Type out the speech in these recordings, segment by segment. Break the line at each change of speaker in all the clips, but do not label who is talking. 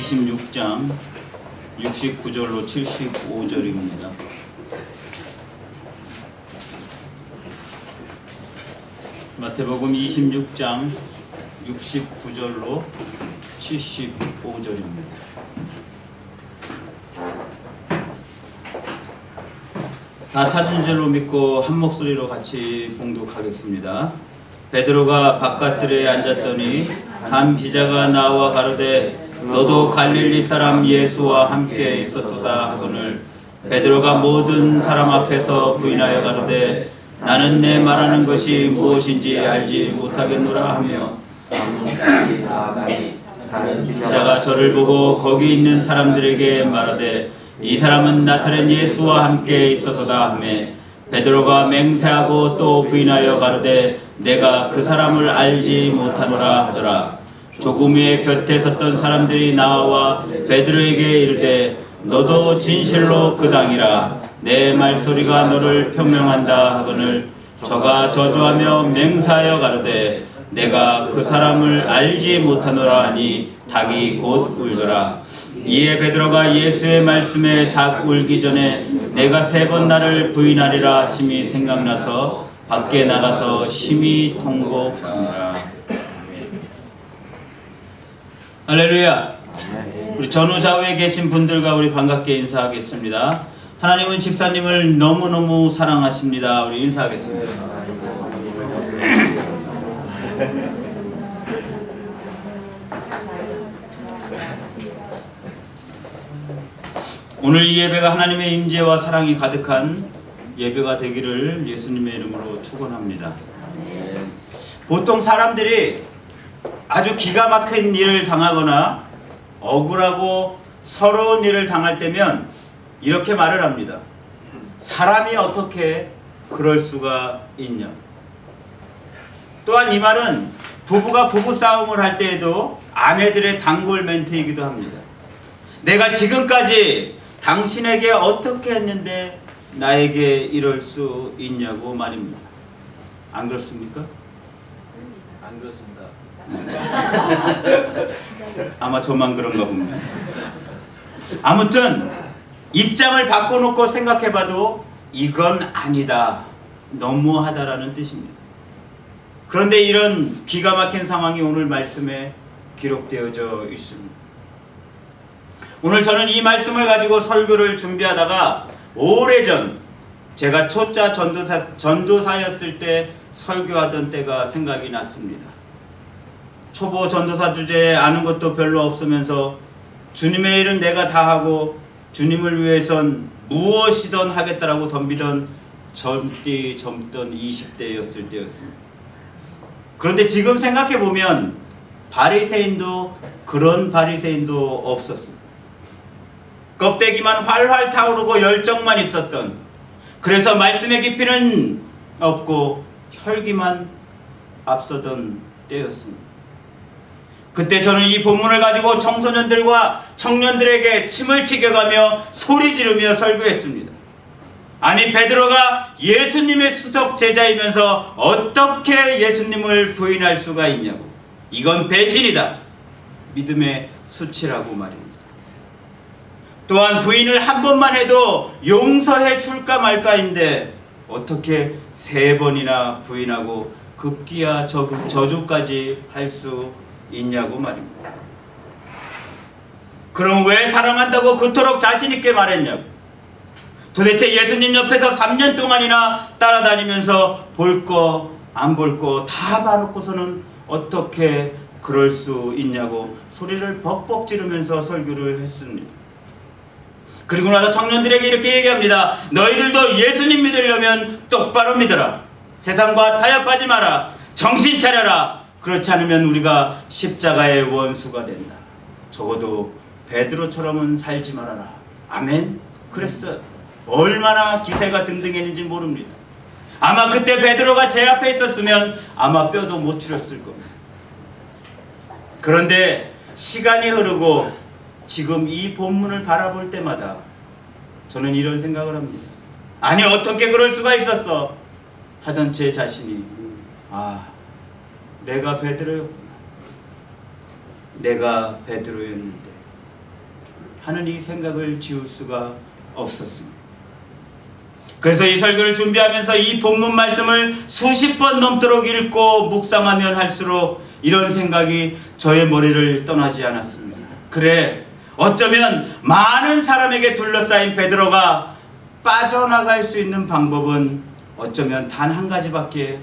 26장 69절로 75절입니다. 마태복음 26장 69절로 75절입니다. 다 찾은 줄로 믿고 한 목소리로 같이 봉독하겠습니다. 베드로가 바깥들에 앉았더니 한 비자가 나와 가로되 너도 갈릴리 사람 예수와 함께 있었도다 하거늘 베드로가 모든 사람 앞에서 부인하여 가로되 나는 내 말하는 것이 무엇인지 알지 못하겠노라 하며 기자가 저를 보고 거기 있는 사람들에게 말하되 이 사람은 나사렛 예수와 함께 있었도다 하매 베드로가 맹세하고 또 부인하여 가로되 내가 그 사람을 알지 못하노라 하더라 조금 후에 곁에 섰던 사람들이 나와 베드로에게 이르되 너도 진실로 그 당이라. 내 말소리가 너를 표명한다 하거늘 저가 저주하며 맹세하여 가로되 내가 그 사람을 알지 못하노라 하니 닭이 곧 울더라. 이에 베드로가 예수의 말씀에 닭 울기 전에 내가 세 번 나를 부인하리라 심히 생각나서 밖에 나가서 심히 통곡하니라 할렐루야. 우리 전후좌우에 계신 분들과 우리 반갑게 인사하겠습니다. 하나님은 집사님을 너무너무 사랑하십니다. 우리 인사하겠습니다. 오늘 이 예배가 하나님의 임재와 사랑이 가득한 예배가 되기를 예수님의 이름으로 축원합니다. 보통 사람들이 아주 기가 막힌 일을 당하거나 억울하고 서러운 일을 당할 때면 이렇게 말을 합니다. 사람이 어떻게 그럴 수가 있냐. 또한 이 말은 부부가 부부 싸움을 할 때에도 아내들의 단골 멘트이기도 합니다. 내가 지금까지 당신에게 어떻게 했는데 나에게 이럴 수 있냐고 말입니다. 안 그렇습니까?
안 그렇습니다.
아마 저만 그런가 봅니다. 아무튼 입장을 바꿔놓고 생각해봐도 이건 아니다. 너무하다라는 뜻입니다. 그런데 이런 기가 막힌 상황이 오늘 말씀에 기록되어져 있습니다. 오늘 저는 이 말씀을 가지고 설교를 준비하다가 오래전 제가 초짜 전도사, 전도사였을 때 설교하던 때가 생각이 났습니다. 초보 전도사 주제에 아는 것도 별로 없으면서 주님의 일은 내가 다 하고 주님을 위해선 무엇이든 하겠다라고 덤비던 젊디 젊던 20대였을 때였습니다. 그런데 지금 생각해 보면 바리새인도 그런 바리새인도 없었습니다. 껍데기만 활활 타오르고 열정만 있었던 그래서 말씀의 깊이는 없고 혈기만 앞서던 때였습니다. 그때 저는 이 본문을 가지고 청소년들과 청년들에게 침을 튀겨가며 소리 지르며 설교했습니다. 아니 베드로가 예수님의 수석 제자이면서 어떻게 예수님을 부인할 수가 있냐고. 이건 배신이다. 믿음의 수치라고 말입니다. 또한 부인을 한 번만 해도 용서해 줄까 말까인데 어떻게 세 번이나 부인하고 급기야 저- 저주까지 할 수 있냐고 말입니다. 그럼 왜 사랑한다고 그토록 자신있게 말했냐고. 도대체 예수님 옆에서 3년 동안이나 따라다니면서 볼 거, 안 볼 거 다 봐놓고서는 어떻게 그럴 수 있냐고 소리를 벅벅 지르면서 설교를 했습니다. 그리고 나서 청년들에게 이렇게 얘기합니다. 너희들도 예수님 믿으려면 똑바로 믿어라. 세상과 타협하지 마라. 정신 차려라. 그렇지 않으면 우리가 십자가의 원수가 된다. 적어도 베드로처럼은 살지 말아라. 아멘. 그랬어요. 얼마나 기세가 등등했는지 모릅니다. 아마 그때 베드로가 제 앞에 있었으면 아마 뼈도 못 추렸을 겁니다. 그런데 시간이 흐르고 지금 이 본문을 바라볼 때마다 저는 이런 생각을 합니다. 아니 어떻게 그럴 수가 있었어? 하던 제 자신이 아 내가 베드로였구나. 내가 베드로였는데 하는 이 생각을 지울 수가 없었습니다. 그래서 이 설교를 준비하면서 이 본문 말씀을 수십 번 넘도록 읽고 묵상하면 할수록 이런 생각이 저의 머리를 떠나지 않았습니다. 그래, 어쩌면 많은 사람에게 둘러싸인 베드로가 빠져나갈 수 있는 방법은 어쩌면 단 한 가지밖에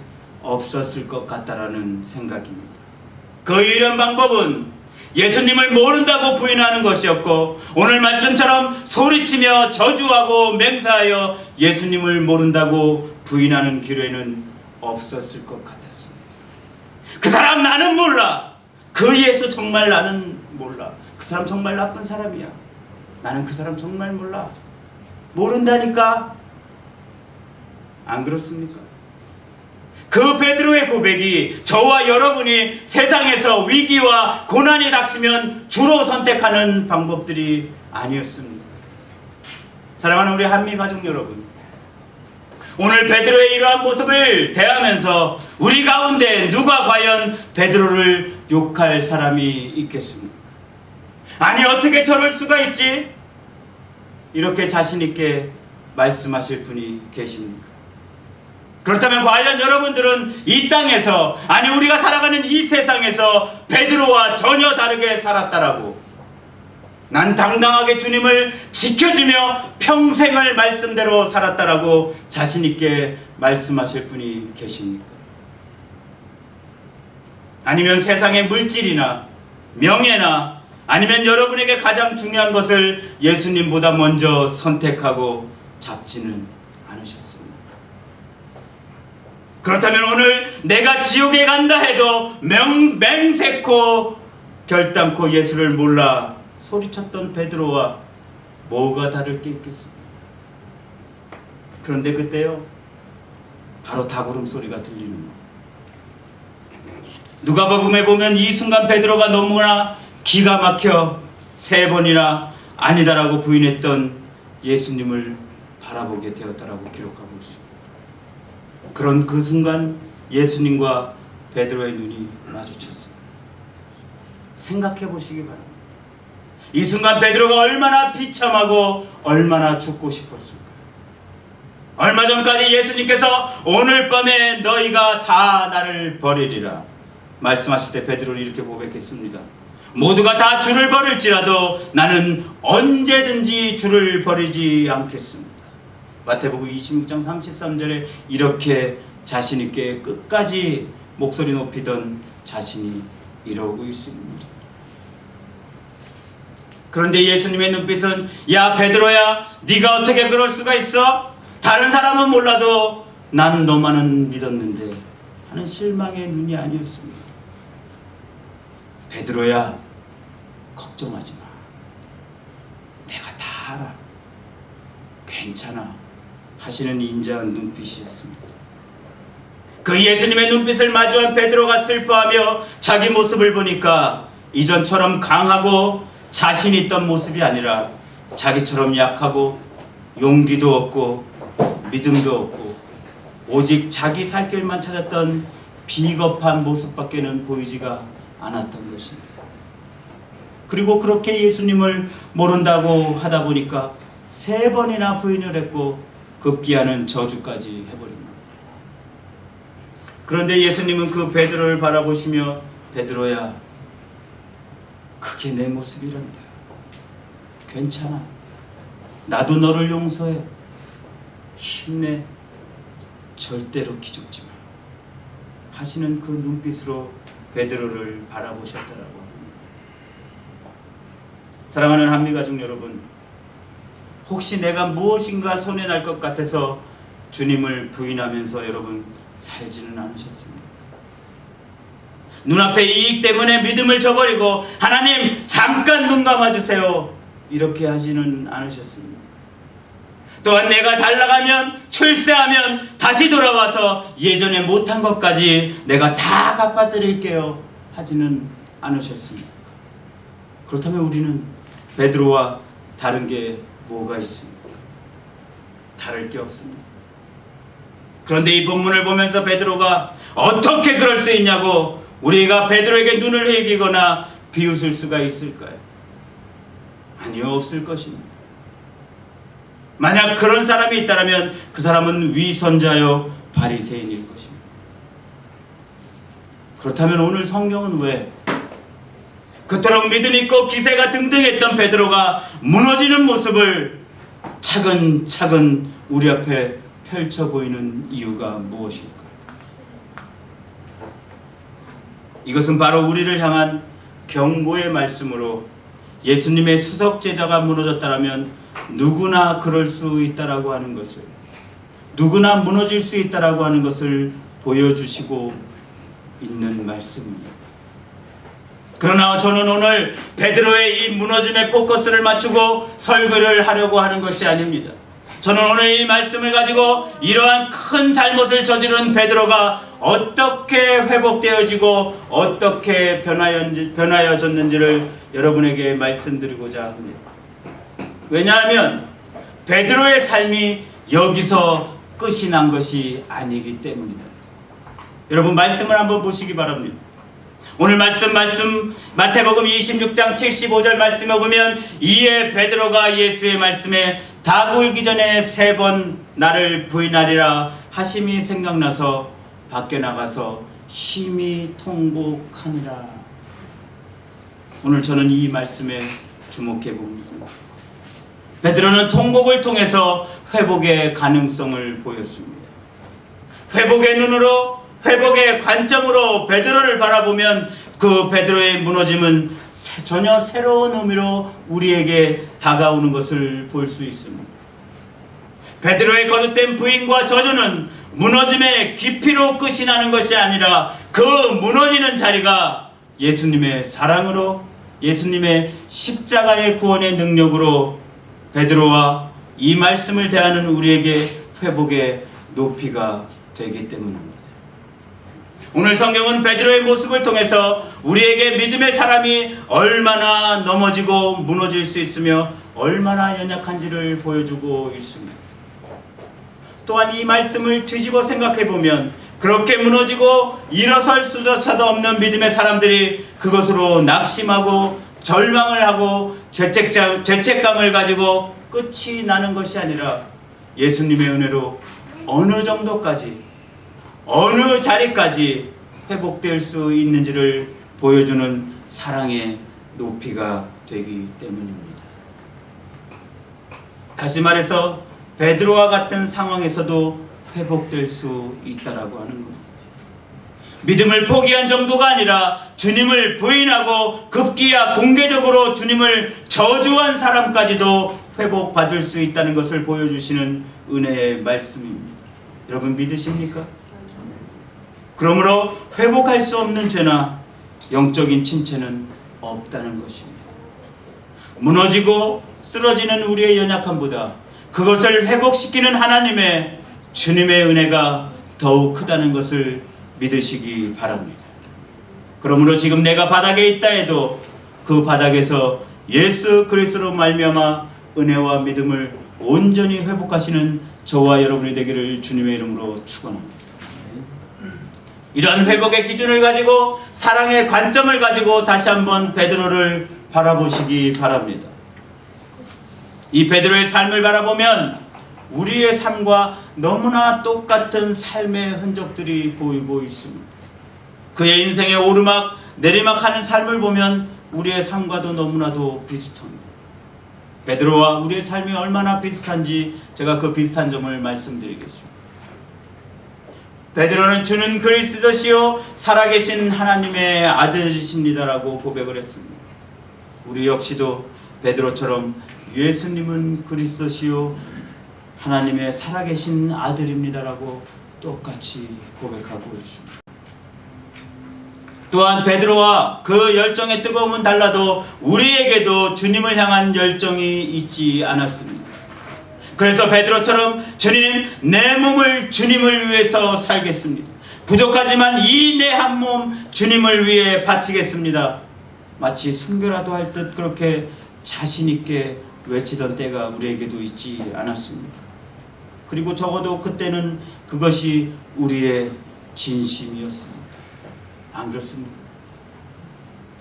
없었을 것 같다라는 생각입니다. 그 이런 방법은 예수님을 모른다고 부인하는 것이었고 오늘 말씀처럼 소리치며 저주하고 맹세하여 예수님을 모른다고 부인하는 기회는 없었을 것 같았습니다. 그 사람 나는 몰라. 그 예수 정말 나는 몰라. 그 사람 정말 나쁜 사람이야. 나는 그 사람 정말 몰라. 모른다니까. 안 그렇습니까? 그 베드로의 고백이 저와 여러분이 세상에서 위기와 고난이 닥치면 주로 선택하는 방법들이 아니었습니다. 사랑하는 우리 한미 가족 여러분, 오늘 베드로의 이러한 모습을 대하면서 우리 가운데 누가 과연 베드로를 욕할 사람이 있겠습니까? 아니 어떻게 저럴 수가 있지? 이렇게 자신 있게 말씀하실 분이 계십니까? 그렇다면 과연 여러분들은 이 땅에서 아니 우리가 살아가는 이 세상에서 베드로와 전혀 다르게 살았다라고 난 당당하게 주님을 지켜주며 평생을 말씀대로 살았다라고 자신 있게 말씀하실 분이 계십니까? 아니면 세상의 물질이나 명예나 아니면 여러분에게 가장 중요한 것을 예수님보다 먼저 선택하고 잡지는 않으셨습니까? 그렇다면 오늘 내가 지옥에 간다 해도 명, 맹세코 결단코 예수를 몰라 소리쳤던 베드로와 뭐가 다를 게 있겠습니까? 그런데 그때요 바로 다구름 소리가 들리는 거. 누가복음에 보면 이 순간 베드로가 너무나 기가 막혀 세 번이나 아니다라고 부인했던 예수님을 바라보게 되었다라고 기록하고 있습니다. 그런 그 순간 예수님과 베드로의 눈이 마주쳤습니다. 생각해 보시기 바랍니다. 이 순간 베드로가 얼마나 비참하고 얼마나 죽고 싶었을까. 얼마 전까지 예수님께서 오늘 밤에 너희가 다 나를 버리리라 말씀하실 때 베드로는 이렇게 고백했습니다. 모두가 다 주를 버릴지라도 나는 언제든지 주를 버리지 않겠습니다. 마태복음 26장 33절에 이렇게 자신 있게 끝까지 목소리 높이던 자신이 이러고 있습니다. 그런데 예수님의 눈빛은 야 베드로야 네가 어떻게 그럴 수가 있어? 다른 사람은 몰라도 난 너만은 믿었는데 하는 실망의 눈이 아니었습니다. 베드로야 걱정하지 마. 내가 다 알아. 괜찮아. 하시는 인자한 눈빛이었습니다. 그 예수님의 눈빛을 마주한 베드로가 슬퍼하며 자기 모습을 보니까 이전처럼 강하고 자신 있던 모습이 아니라 자기처럼 약하고 용기도 없고 믿음도 없고 오직 자기 살 길만 찾았던 비겁한 모습밖에는 보이지가 않았던 것입니다. 그리고 그렇게 예수님을 모른다고 하다 보니까 세 번이나 부인을 했고 급기야는 저주까지 해버린 겁니다. 그런데 예수님은 그 베드로를 바라보시며 베드로야 그게 내 모습이란다. 괜찮아. 나도 너를 용서해. 힘내. 절대로 기죽지 마. 하시는 그 눈빛으로 베드로를 바라보셨더라고. 사랑하는 한미 가족 여러분, 혹시 내가 무엇인가 손해 날 것 같아서 주님을 부인하면서 여러분 살지는 않으셨습니까? 눈앞의 이익 때문에 믿음을 저버리고 하나님 잠깐 눈 감아주세요 이렇게 하지는 않으셨습니까? 또한 내가 잘 나가면 출세하면 다시 돌아와서 예전에 못한 것까지 내가 다 갚아드릴게요 하지는 않으셨습니까? 그렇다면 우리는 베드로와 다른 게 뭐가 있습니까? 다를 게 없습니다. 그런데 이 본문을 보면서 베드로가 어떻게 그럴 수 있냐고 우리가 베드로에게 눈을 흘기거나 비웃을 수가 있을까요? 아니요, 없을 것입니다. 만약 그런 사람이 있다면 그 사람은 위선자요 바리새인일 것입니다. 그렇다면 오늘 성경은 왜 그토록 믿음 있고 기세가 등등했던 베드로가 무너지는 모습을 차근차근 우리 앞에 펼쳐 보이는 이유가 무엇일까? 이것은 바로 우리를 향한 경고의 말씀으로 예수님의 수석 제자가 무너졌다라면 누구나 그럴 수 있다라고 하는 것을 누구나 무너질 수 있다라고 하는 것을 보여주시고 있는 말씀입니다. 그러나 저는 오늘 베드로의 이 무너짐에 포커스를 맞추고 설교를 하려고 하는 것이 아닙니다. 저는 오늘 이 말씀을 가지고 이러한 큰 잘못을 저지른 베드로가 어떻게 회복되어지고 어떻게 변하여, 변하여졌는지를 여러분에게 말씀드리고자 합니다. 왜냐하면 베드로의 삶이 여기서 끝이 난 것이 아니기 때문입니다. 여러분 말씀을 한번 보시기 바랍니다. 오늘 말씀 말씀 마태복음 26장 75절 말씀에 보면 이에 베드로가 예수의 말씀에 다 굴기 전에 세 번 나를 부인하리라 하심이 생각나서 밖에 나가서 심히 통곡하니라. 오늘 저는 이 말씀에 주목해 봅니다. 베드로는 통곡을 통해서 회복의 가능성을 보였습니다. 회복의 눈으로 회복의 관점으로 베드로를 바라보면 그 베드로의 무너짐은 새- 전혀 새로운 의미로 우리에게 다가오는 것을 볼 수 있습니다. 베드로의 거듭된 부인과 저주는 무너짐의 깊이로 끝이 나는 것이 아니라 그 무너지는 자리가 예수님의 사랑으로 예수님의 십자가의 구원의 능력으로 베드로와 이 말씀을 대하는 우리에게 회복의 높이가 되기 때문입니다. 오늘 성경은 베드로의 모습을 통해서 우리에게 믿음의 사람이 얼마나 넘어지고 무너질 수 있으며 얼마나 연약한지를 보여주고 있습니다. 또한 이 말씀을 뒤집어 생각해 보면 그렇게 무너지고 일어설 수조차도 없는 믿음의 사람들이 그것으로 낙심하고 절망을 하고 죄책자, 죄책감을 가지고 끝이 나는 것이 아니라 예수님의 은혜로 어느 정도까지 어느 자리까지 회복될 수 있는지를 보여주는 사랑의 높이가 되기 때문입니다. 다시 말해서 베드로와 같은 상황에서도 회복될 수 있다라고 하는 겁니다. 믿음을 포기한 정도가 아니라 주님을 부인하고 급기야 공개적으로 주님을 저주한 사람까지도 회복받을 수 있다는 것을 보여주시는 은혜의 말씀입니다. 여러분 믿으십니까? 그러므로 회복할 수 없는 죄나 영적인 침체는 없다는 것입니다. 무너지고 쓰러지는 우리의 연약함보다 그것을 회복시키는 하나님의 주님의 은혜가 더욱 크다는 것을 믿으시기 바랍니다. 그러므로 지금 내가 바닥에 있다 해도 그 바닥에서 예수 그리스도로 말미암아 은혜와 믿음을 온전히 회복하시는 저와 여러분이 되기를 주님의 이름으로 축원합니다. 이러한 회복의 기준을 가지고 사랑의 관점을 가지고 다시 한번 베드로를 바라보시기 바랍니다. 이 베드로의 삶을 바라보면 우리의 삶과 너무나 똑같은 삶의 흔적들이 보이고 있습니다. 그의 인생의 오르막 내리막 하는 삶을 보면 우리의 삶과도 너무나도 비슷합니다. 베드로와 우리의 삶이 얼마나 비슷한지 제가 그 비슷한 점을 말씀드리겠습니다. 베드로는 주는 그리스도시요 살아계신 하나님의 아들이십니다라고 고백을 했습니다. 우리 역시도 베드로처럼 예수님은 그리스도시요 하나님의 살아계신 아들입니다라고 똑같이 고백하고 있습니다. 또한 베드로와 그 열정의 뜨거움은 달라도 우리에게도 주님을 향한 열정이 있지 않았습니다. 그래서 베드로처럼 주님 내 몸을 주님을 위해서 살겠습니다. 부족하지만 이 내 한 몸 주님을 위해 바치겠습니다. 마치 순교라도 할 듯 그렇게 자신 있게 외치던 때가 우리에게도 있지 않았습니까? 그리고 적어도 그때는 그것이 우리의 진심이었습니다. 안 그렇습니까?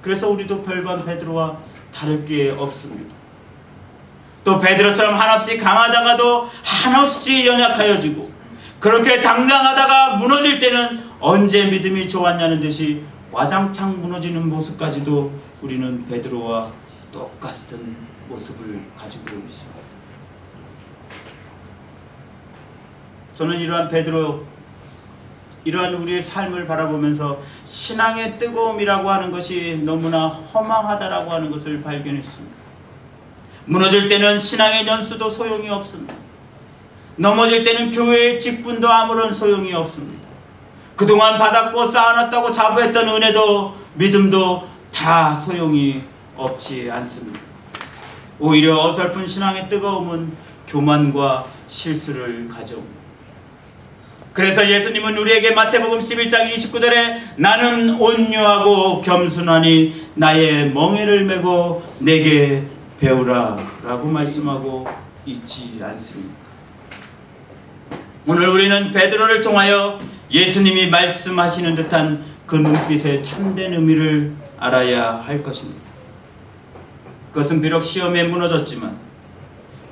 그래서 우리도 별반 베드로와 다를 게 없습니다. 또 베드로처럼 한없이 강하다가도 한없이 연약하여지고 그렇게 당당하다가 무너질 때는 언제 믿음이 좋았냐는 듯이 와장창 무너지는 모습까지도 우리는 베드로와 똑같은 모습을 가지고 있습니다. 저는 이러한 베드로 이러한 우리의 삶을 바라보면서 신앙의 뜨거움이라고 하는 것이 너무나 허망하다라고 하는 것을 발견했습니다. 무너질 때는 신앙의 연수도 소용이 없습니다. 넘어질 때는 교회의 직분도 아무런 소용이 없습니다. 그동안 받았고 쌓아놨다고 자부했던 은혜도 믿음도 다 소용이 없지 않습니다. 오히려 어설픈 신앙의 뜨거움은 교만과 실수를 가져옵니다. 그래서 예수님은 우리에게 마태복음 11장 29절에 나는 온유하고 겸손하니 나의 멍에를 메고 내게 배우라 라고 말씀하고 있지 않습니까? 오늘 우리는 베드로를 통하여 예수님이 말씀하시는 듯한 그 눈빛의 참된 의미를 알아야 할 것입니다. 그것은 비록 시험에 무너졌지만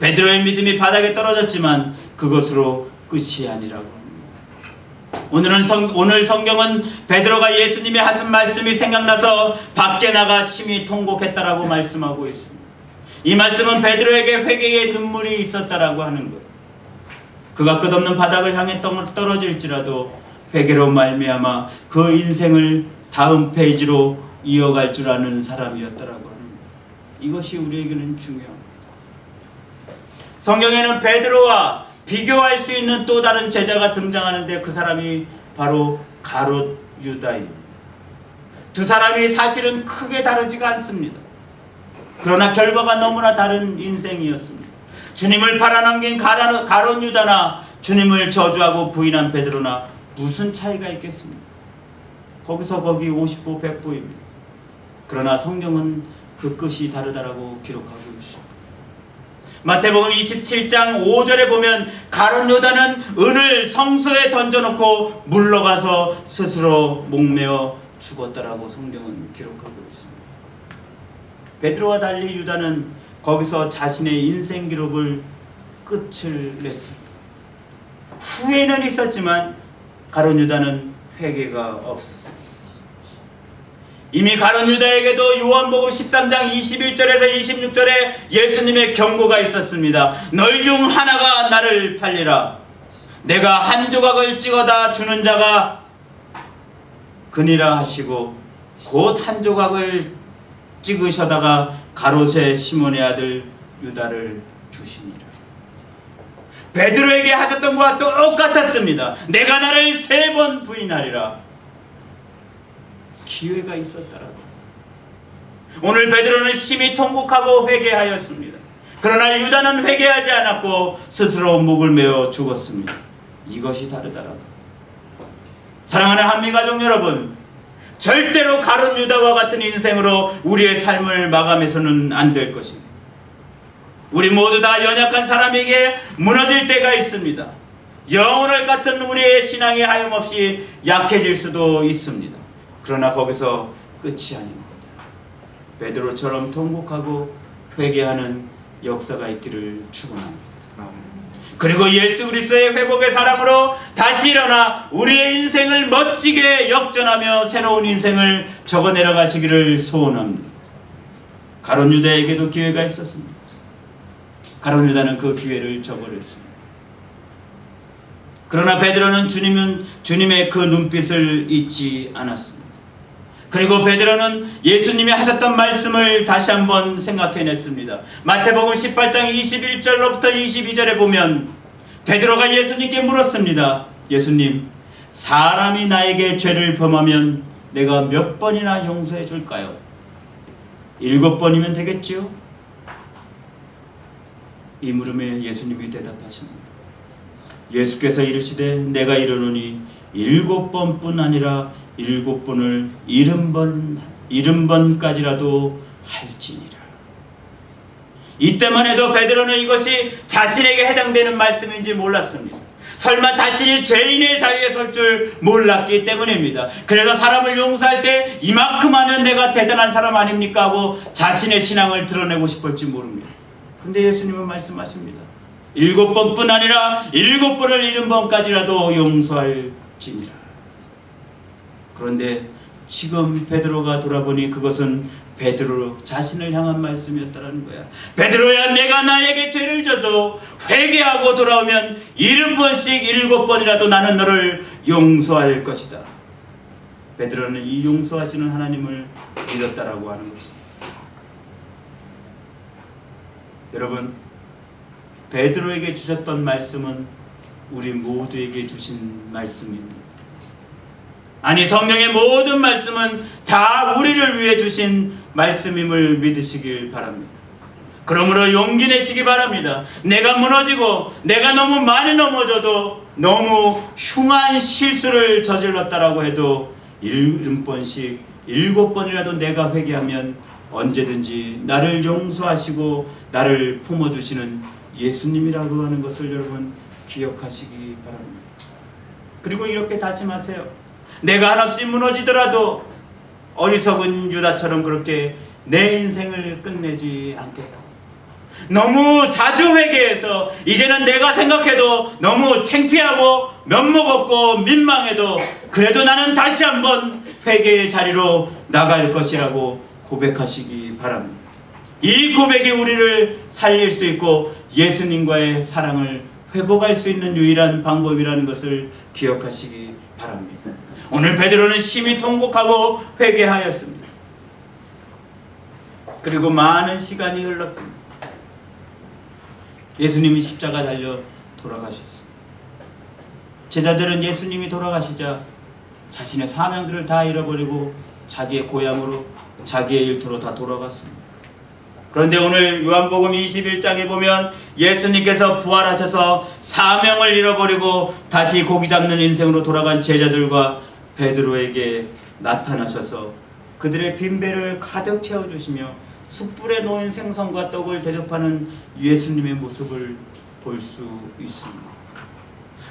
베드로의 믿음이 바닥에 떨어졌지만 그것으로 끝이 아니라고. 오늘은 성, 오늘 성경은 베드로가 예수님의 하신 말씀이 생각나서 밖에 나가 심히 통곡했다라고 말씀하고 있습니다. 이 말씀은 베드로에게 회개의 눈물이 있었다라고 하는 거예요. 그가 끝없는 바닥을 향해 떨- 떨어질지라도 회개로 말미암아 그 인생을 다음 페이지로 이어갈 줄 아는 사람이었다라고 하는 거예요. 이것이 우리에게는 중요합니다. 성경에는 베드로와 비교할 수 있는 또 다른 제자가 등장하는데 그 사람이 바로 가롯 유다입니다. 두 사람이 사실은 크게 다르지가 않습니다. 그러나 결과가 너무나 다른 인생이었습니다. 주님을 팔아넘긴 가롯 유다나 주님을 저주하고 부인한 베드로나 무슨 차이가 있겠습니까? 거기서 거기 50보 100보입니다. 그러나 성경은 그 끝이 다르다라고 기록하고 있습니다. 마태복음 27장 5절에 보면 가론 요다는 은을 성소에 던져놓고 물러가서 스스로 목매어 죽었다라고 성경은 기록하고 있습니다. 베드로와 달리 유다는 거기서 자신의 인생 기록을 끝을 냈습니다. 후회는 있었지만 가론 유다는 회개가 없었습니다. 이미 가론 유다에게도 요한복음 13장 21절에서 26절에 예수님의 경고가 있었습니다. 너희 중 하나가 나를 팔리라. 내가 한 조각을 찍어다 주는 자가 그니라 하시고 곧 한 조각을 찍으셔다가 가롯의 시몬의 아들 유다를 주시니라. 베드로에게 하셨던 것과 똑같았습니다. 내가 나를 세 번 부인하리라. 기회가 있었다라고. 오늘 베드로는 심히 통곡하고 회개하였습니다. 그러나 유다는 회개하지 않았고 스스로 목을 메어 죽었습니다. 이것이 다르다라고. 사랑하는 한미가족 여러분, 절대로 가론 유다와 같은 인생으로 우리의 삶을 마감해서는 안 될 것입니다. 우리 모두 다 연약한 사람에게 무너질 때가 있습니다. 영혼을 같은 우리의 신앙이 하염없이 약해질 수도 있습니다. 그러나 거기서 끝이 아닙니다. 베드로처럼 통곡하고 회개하는 역사가 있기를 축원합니다. 그리고 예수 그리스도의 회복의 사랑으로 다시 일어나 우리의 인생을 멋지게 역전하며 새로운 인생을 적어내려 가시기를 소원합니다. 가론 유다에게도 기회가 있었습니다. 가론 유다는 그 기회를 저버렸습니다. 그러나 베드로는 주님은 주님의 그 눈빛을 잊지 않았습니다. 그리고 베드로는 예수님이 하셨던 말씀을 다시 한번 생각해냈습니다. 마태복음 18장 21절로부터 22절에 보면 베드로가 예수님께 물었습니다. 예수님, 사람이 나에게 죄를 범하면 내가 몇 번이나 용서해 줄까요? 일곱 번이면 되겠지요? 이 물음에 예수님이 대답하십니다. 예수께서 이르시되 내가 이르노니 일곱 번뿐 아니라 일곱 번을 일흔 번 일흔 번까지라도 할지니라. 이때만 해도 베드로는 이것이 자신에게 해당되는 말씀인지 몰랐습니다. 설마 자신이 죄인의 자리에 설 줄 몰랐기 때문입니다. 그래서 사람을 용서할 때 이만큼 하면 내가 대단한 사람 아닙니까 하고 자신의 신앙을 드러내고 싶을지 모릅니다. 근데 예수님은 말씀하십니다. 일곱 번뿐 아니라 일곱 번을 일흔 번까지라도 용서할지니라. 그런데 지금 베드로가 돌아보니 그것은 베드로 자신을 향한 말씀이었다는 거야. 베드로야 내가 나에게 죄를 져도 회개하고 돌아오면 일흔 번씩 일곱 번이라도 나는 너를 용서할 것이다. 베드로는 이 용서하시는 하나님을 믿었다라고 하는 것입니다. 여러분 베드로에게 주셨던 말씀은 우리 모두에게 주신 말씀입니다. 아니 성령의 모든 말씀은 다 우리를 위해 주신 말씀임을 믿으시길 바랍니다. 그러므로 용기 내시기 바랍니다. 내가 무너지고 내가 너무 많이 넘어져도 너무 흉한 실수를 저질렀다라고 해도 일흔 번씩 일곱 번이라도 내가 회개하면 언제든지 나를 용서하시고 나를 품어주시는 예수님이라고 하는 것을 여러분 기억하시기 바랍니다. 그리고 이렇게 다짐하세요. 내가 한없이 무너지더라도 어리석은 유다처럼 그렇게 내 인생을 끝내지 않겠다. 너무 자주 회개해서 이제는 내가 생각해도 너무 창피하고 면목 없고 민망해도 그래도 나는 다시 한번 회개의 자리로 나갈 것이라고 고백하시기 바랍니다. 이 고백이 우리를 살릴 수 있고 예수님과의 사랑을 회복할 수 있는 유일한 방법이라는 것을 기억하시기 바랍니다. 오늘 베드로는 심히 통곡하고 회개하였습니다. 그리고 많은 시간이 흘렀습니다. 예수님이 십자가 달려 돌아가셨습니다. 제자들은 예수님이 돌아가시자 자신의 사명들을 다 잃어버리고 자기의 고향으로 자기의 일터로 다 돌아갔습니다. 그런데 오늘 요한복음 21장에 보면 예수님께서 부활하셔서 사명을 잃어버리고 다시 고기 잡는 인생으로 돌아간 제자들과 베드로에게 나타나셔서 그들의 빈 배를 가득 채워주시며 숯불에 놓인 생선과 떡을 대접하는 예수님의 모습을 볼 수 있습니다.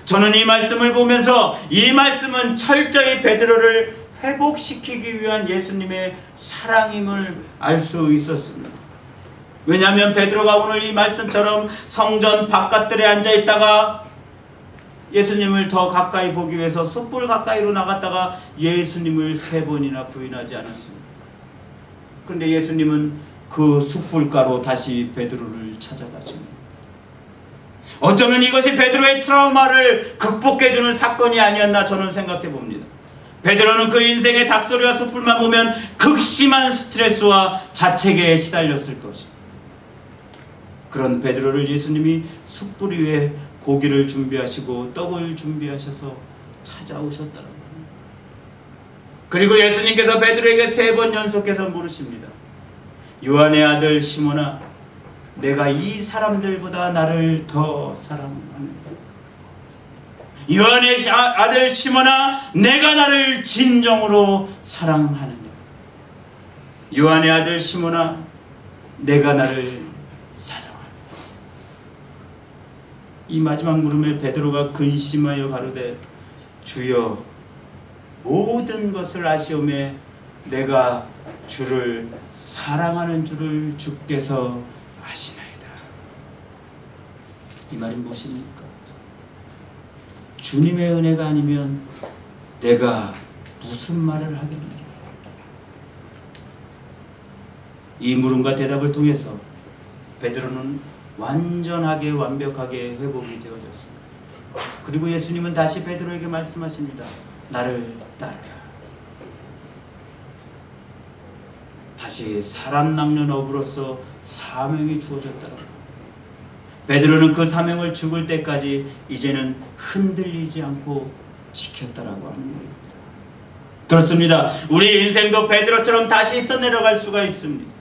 저는 이 말씀을 보면서 이 말씀은 철저히 베드로를 회복시키기 위한 예수님의 사랑임을 알 수 있었습니다. 왜냐하면 베드로가 오늘 이 말씀처럼 성전 바깥들에 앉아 있다가 예수님을 더 가까이 보기 위해서 숯불 가까이로 나갔다가 예수님을 세 번이나 부인하지 않았습니다. 그런데 예수님은 그 숯불가로 다시 베드로를 찾아가십니다. 어쩌면 이것이 베드로의 트라우마를 극복해주는 사건이 아니었나 저는 생각해 봅니다. 베드로는 그 인생의 닭소리와 숯불만 보면 극심한 스트레스와 자책에 시달렸을 것입니다. 그런 베드로를 예수님이 숯불 위에 고기를 준비하시고 떡을 준비하셔서 찾아오셨다는 겁니다. 그리고 예수님께서 베드로에게 세 번 연속해서 물으십니다. 요한의 아들 시몬아, 내가 이 사람들보다 나를 더 사랑하는가? 요한의 아- 아들 시몬아, 내가 나를 진정으로 사랑하느냐? 요한의 아들 시몬아, 내가 나를 사랑하느냐? 이 마지막 물음에 베드로가 근심하여 가로되 주여 모든 것을 아시오매 내가 주를 사랑하는 줄을 주께서 아시나이다. 이 말이 무엇입니까? 주님의 은혜가 아니면 내가 무슨 말을 하겠느냐? 이 물음과 대답을 통해서 베드로는 완전하게 완벽하게 회복이 되어졌습니다. 그리고 예수님은 다시 베드로에게 말씀하십니다. 나를 따르라. 다시 사람 낚는 업으로서 사명이 주어졌다고. 베드로는 그 사명을 죽을 때까지 이제는 흔들리지 않고 지켰다라고 하는 겁니다. 그렇습니다. 우리 인생도 베드로처럼 다시 써내려갈 수가 있습니다.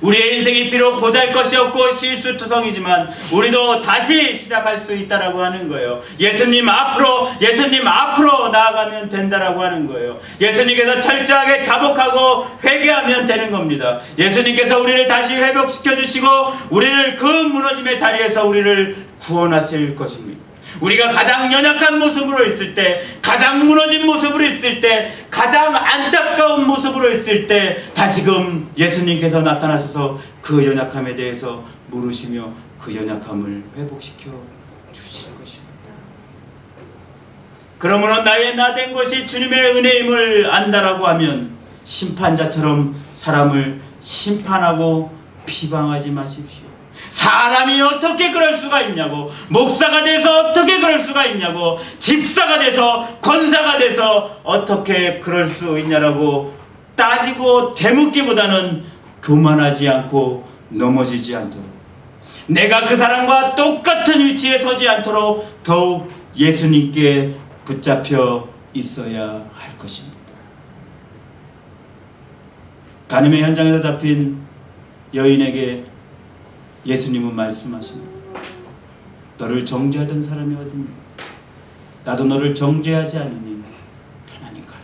우리의 인생이 비록 보잘 것이 없고 실수투성이지만 우리도 다시 시작할 수 있다라고 하는 거예요. 예수님 앞으로 예수님 앞으로 나아가면 된다라고 하는 거예요. 예수님께서 철저하게 자복하고 회개하면 되는 겁니다. 예수님께서 우리를 다시 회복시켜 주시고 우리를 그 무너짐의 자리에서 우리를 구원하실 것입니다. 우리가 가장 연약한 모습으로 있을 때, 가장 무너진 모습으로 있을 때, 가장 안타까운 모습으로 있을 때, 다시금 예수님께서 나타나셔서 그 연약함에 대해서 물으시며 그 연약함을 회복시켜 주실 것입니다. 그러므로 나의 나 된 것이 주님의 은혜임을 안다라고 하면 심판자처럼 사람을 심판하고 비방하지 마십시오. 사람이 어떻게 그럴 수가 있냐고 목사가 돼서 어떻게 그럴 수가 있냐고 집사가 돼서 권사가 돼서 어떻게 그럴 수 있냐라고 따지고 대묻기보다는 교만하지 않고 넘어지지 않도록 내가 그 사람과 똑같은 위치에 서지 않도록 더욱 예수님께 붙잡혀 있어야 할 것입니다. 가늠의 현장에서 잡힌 여인에게 예수님은 말씀하십니다. 너를 정죄하던 사람이 어딨니? 나도 너를 정죄하지 않으니 편안히 가라.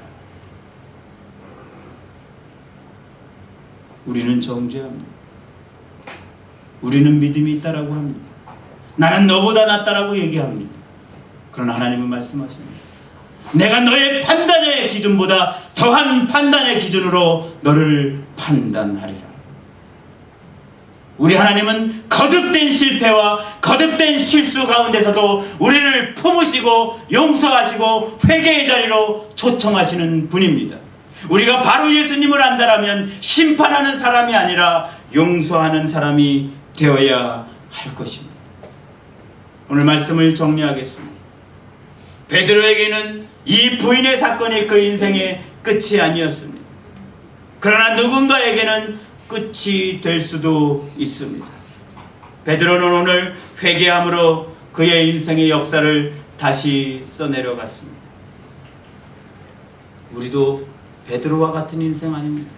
우리는 정죄합니다. 우리는 믿음이 있다라고 합니다. 나는 너보다 낫다라고 얘기합니다. 그러나 하나님은 말씀하십니다. 내가 너의 판단의 기준보다 더한 판단의 기준으로 너를 판단하리라. 우리 하나님은 거듭된 실패와 거듭된 실수 가운데서도 우리를 품으시고 용서하시고 회개의 자리로 초청하시는 분입니다. 우리가 바로 예수님을 안다라면 심판하는 사람이 아니라 용서하는 사람이 되어야 할 것입니다. 오늘 말씀을 정리하겠습니다. 베드로에게는 이 부인의 사건이 그 인생의 끝이 아니었습니다. 그러나 누군가에게는 끝이 될 수도 있습니다. 베드로는 오늘 회개함으로 그의 인생의 역사를 다시 써내려갔습니다. 우리도 베드로와 같은 인생 아닙니까?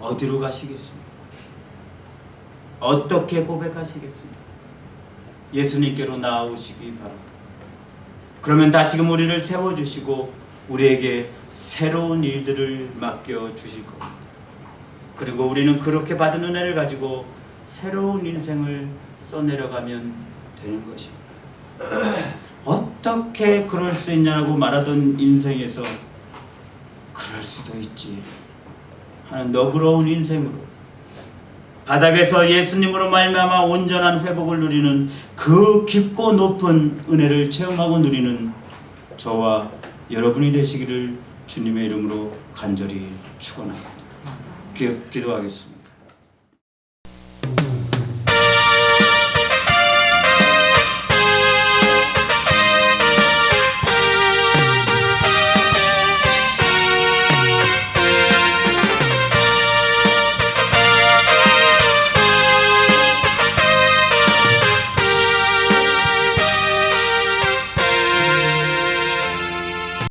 어디로 가시겠습니까? 어떻게 고백하시겠습니까? 예수님께로 나아오시기 바랍니다. 그러면 다시금 우리를 세워주시고 우리에게 새로운 일들을 맡겨 주실 겁니다. 그리고 우리는 그렇게 받은 은혜를 가지고 새로운 인생을 써내려가면 되는 것입니다. 어떻게 그럴 수 있냐고 말하던 인생에서 그럴 수도 있지 하는 너그러운 인생으로 바닥에서 예수님으로 말미암아 온전한 회복을 누리는 그 깊고 높은 은혜를 체험하고 누리는 저와 여러분이 되시기를 주님의 이름으로 간절히 축원합니다. 기- 기도하겠습니다.